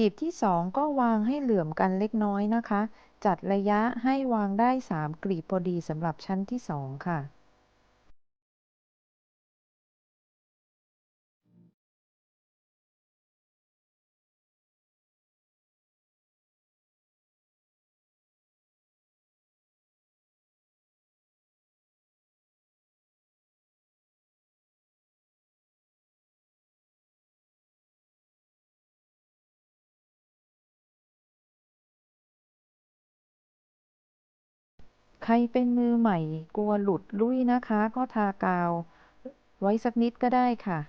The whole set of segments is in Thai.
กลีบที่สองก็วางให้เหลื่อมกันเล็กน้อยนะคะ จัดระยะให้วางได้สามกลีบพอดีสำหรับชั้นที่สองค่ะ ครเป็นมือใหม่กลัวหลุดลุ่ยนะคะ ก็ทากาว ไว้สักนิดก็ได้ค่ะ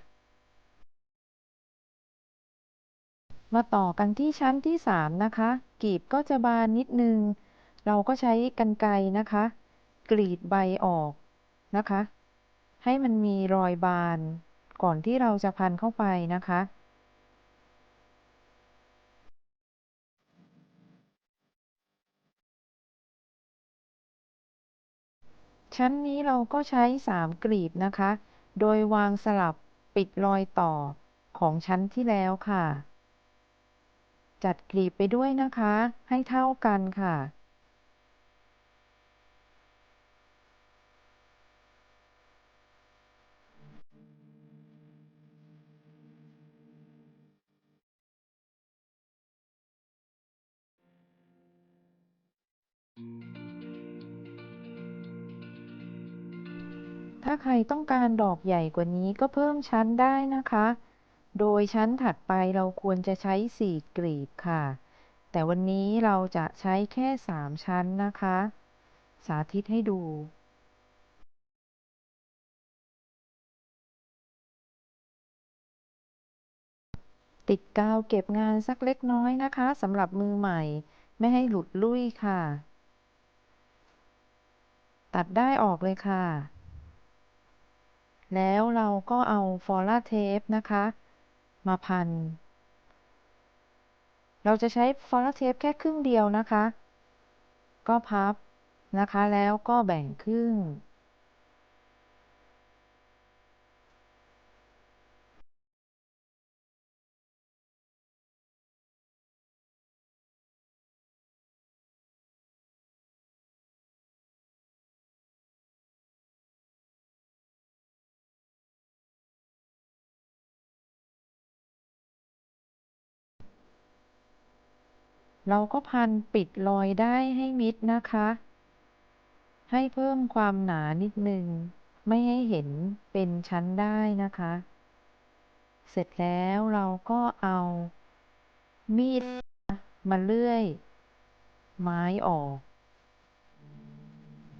มาต่อกันที่ชั้นที่สามนะคะกลีบก็จะบานนิดนึง เราก็ใช้กรรไกรนะคะ กรีดใบออกนะคะ ให้มันมีรอยบานก่อนที่เราจะพันเข้าไปนะคะ ชั้นนี้เราก็ใช้สามกลีบนะคะ โดยวางสลับปิดรอยต่อของชั้นที่แล้วค่ะ จัดกลีบไปด้วยนะคะ ให้เท่ากันค่ะ ถ้าใครต้องการดอกใหญ่กว่านี้ก็เพิ่มชั้นได้นะคะ โดยชั้นถัดไปเราควรจะใช้สี่กลีบค่ะ แต่วันนี้เราจะใช้แค่สามชั้นนะคะ สาธิตให้ดูติดกาวเก็บงานสักเล็กน้อยนะคะสำหรับมือใหม่ ไม่ให้หลุดลุ่ยค่ะ ตัดได้ออกเลยค่ะ แล้วเราก็เอาฟอล่าเทปนะคะ มาพัน เราจะใช้ฟอล่าเทปแค่ครึ่งเดียวนะคะ ก็พับนะคะแล้วก็แบ่งครึ่ง เราก็พันปิดรอยได้ให้มิดนะคะ ให้เพิ่มความหนานิดนึง ไม่ให้เห็นเป็นชั้นได้นะคะ เสร็จแล้วเราก็เอา มีดมาเลื่อย ไม้ออก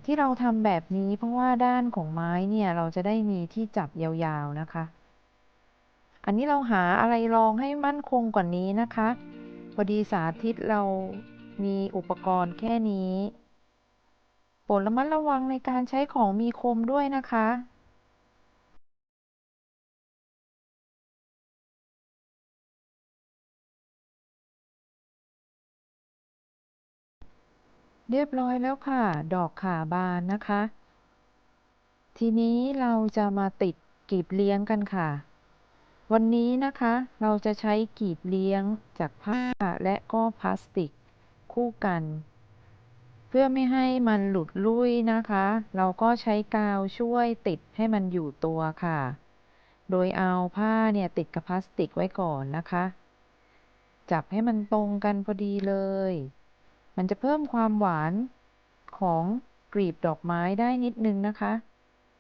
ที่เราทำแบบนี้เพราะว่าด้านของไม้เนี่ยเราจะได้มีที่จับยาวๆนะคะ อันนี้เราหาอะไรรองให้มั่นคงกว่านี้นะคะ อดีสาธิตเรามีอุปกรณ์แค่นี้โปรดระมัดระวังในการใช้ของมีคมด้วยนะคะเรียบร้อยแล้วค่ะ ดอกขาบานนะคะ ทีนี้เราจะมาติดกลีบเลี้ยงกันค่ะ วันนี้นะคะเราจะใช้กลีบเลี้ยงจากผ้าและก็พลาสติกคู่กัน เพื่อไม่ให้มันหลุดลุ่ยนะคะ เราก็ใช้กาวช่วยติดให้มันอยู่ตัวค่ะ โดยเอาผ้าเนี่ยติดกับพลาสติกไว้ก่อนนะคะ จับให้มันตรงกันพอดีเลย มันจะเพิ่มความหวานของกลีบดอกไม้ได้นิดนึงนะคะ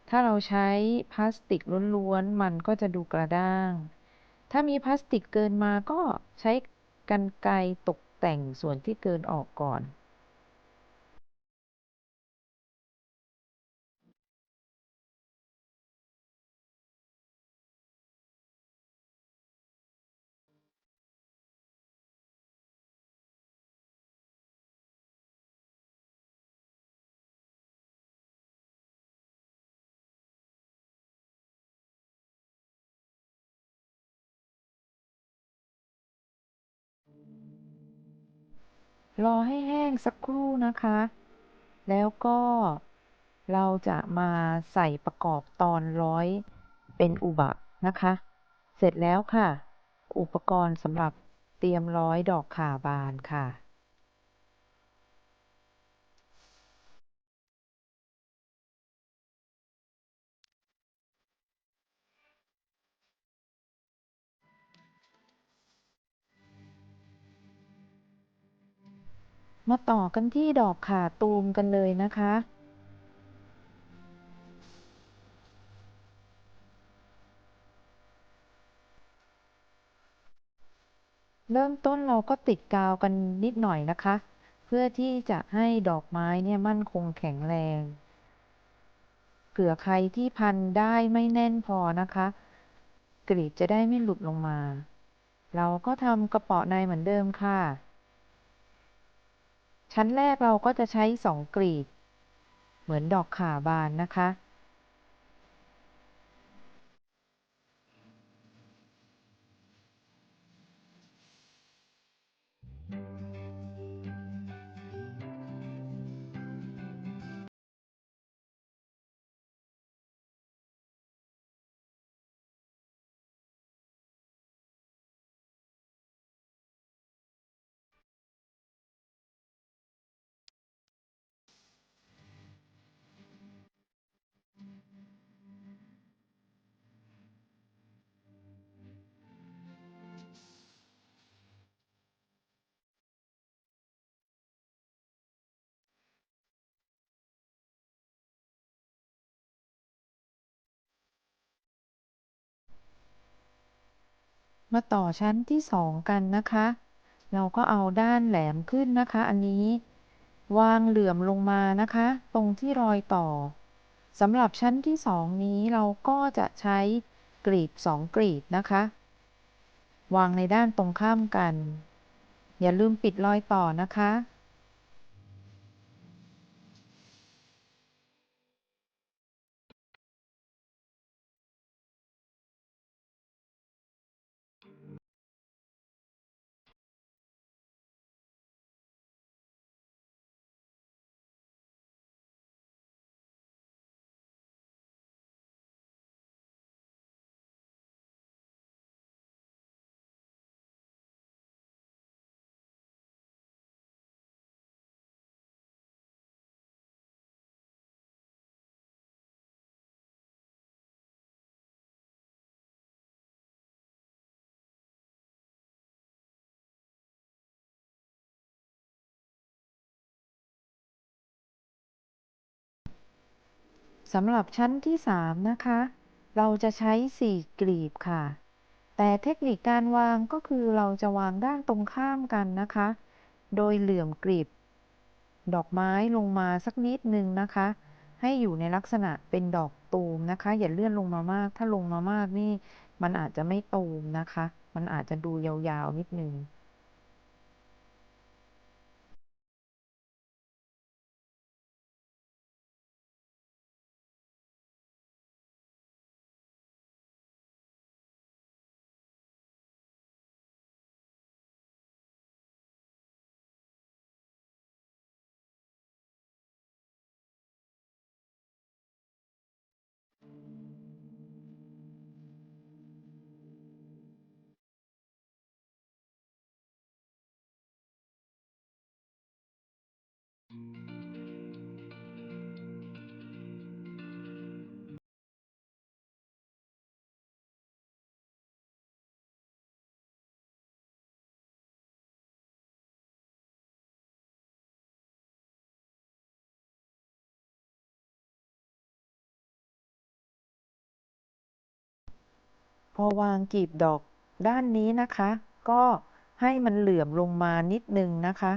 ถ้าเราใช้พลาสติกล้วนๆ มันก็จะดูกระด้าง ถ้ามีพลาสติกเกินมาก็ใช้กรรไกรตกแต่งส่วนที่เกินออกก่อน รอให้แห้งสักครู่นะคะ แล้วก็เราจะมาใส่ประกอบตอนร้อยเป็นอุบะนะคะ เสร็จแล้วค่ะ อุปกรณ์สำหรับเตรียมร้อยดอกข่าบานค่ะ มาต่อกันที่ดอกข่าตูมกันเลยนะคะ เริ่มต้นเราก็ติดกาวกันนิดหน่อยนะคะ เพื่อที่จะให้ดอกไม้เนี่ยมั่นคงแข็งแรงเผื่อใครที่พันได้ไม่แน่นพอนะคะ กรีบจะได้ไม่หลุดลงมา เราก็ทำกระเป๋าในเหมือนเดิมค่ะ ชั้นแรกเราก็จะใช้สองกรีด เหมือนดอกข่าบานนะคะ มาต่อชั้นที่สองกันนะคะ เราก็เอาด้านแหลมขึ้นนะคะ อันนี้ วางเหลื่อมลงมานะคะ ตรงที่รอยต่อสำหรับชั้นที่สองนี้เราก็จะใช้กรีบสองกรีบนะคะ วางในด้านตรงข้ามกัน อย่าลืมปิดรอยต่อนะคะ สำหรับชั้นที่สามนะคะ เราจะใช้สี่กลีบค่ะ แต่เทคนิคการวางก็คือเราจะวางด้านตรงข้ามกันนะคะ โดยเหลื่อมกลีบ ดอกไม้ลงมาสักนิดนึงนะคะ ให้อยู่ในลักษณะเป็นดอกตูมนะคะ อย่าเลื่อนลงมามาก ถ้าลงมามากนี่ มันอาจจะไม่ตูมนะคะ มันอาจจะดูยาวๆนิดนึง อวางกลีบดอกด้านนี้นะคะ ก็ให้มันเหลื่อมลงมานิดนึงนะคะ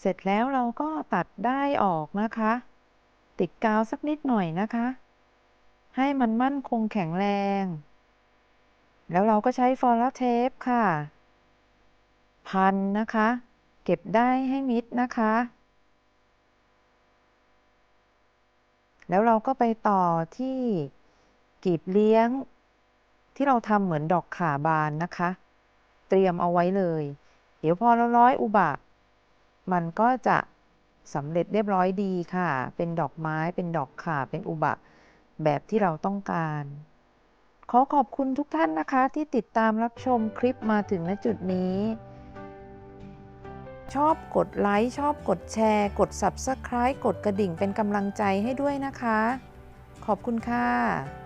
เสร็จแล้วเราก็ตัดได้ออกนะคะ ติดกาวสักนิดหน่อยนะคะ ให้มันมั่นคงแข็งแรง แล้วเราก็ใช้ฟอลเทปค่ะ พันนะคะ เก็บได้ให้มิดนะคะ แล้วเราก็ไปต่อที่กีบเลี้ยง ที่เราทำเหมือนดอกขาบานนะคะ เตรียมเอาไว้เลย เดี๋ยวพอเราร้อยอุบะ มันก็จะสำเร็จเรียบร้อยดีค่ะ เป็นดอกไม้ เป็นดอกขาเป็นอุบะ แบบที่เราต้องการ ขอขอบคุณทุกท่านนะคะ ที่ติดตามรับชมคลิปมาถึงณจุดนี้ ชอบกดไลค์ ชอบกดแชร์ กด Subscribe กดกระดิ่งเป็นกำลังใจให้ด้วยนะคะ ขอบคุณค่ะ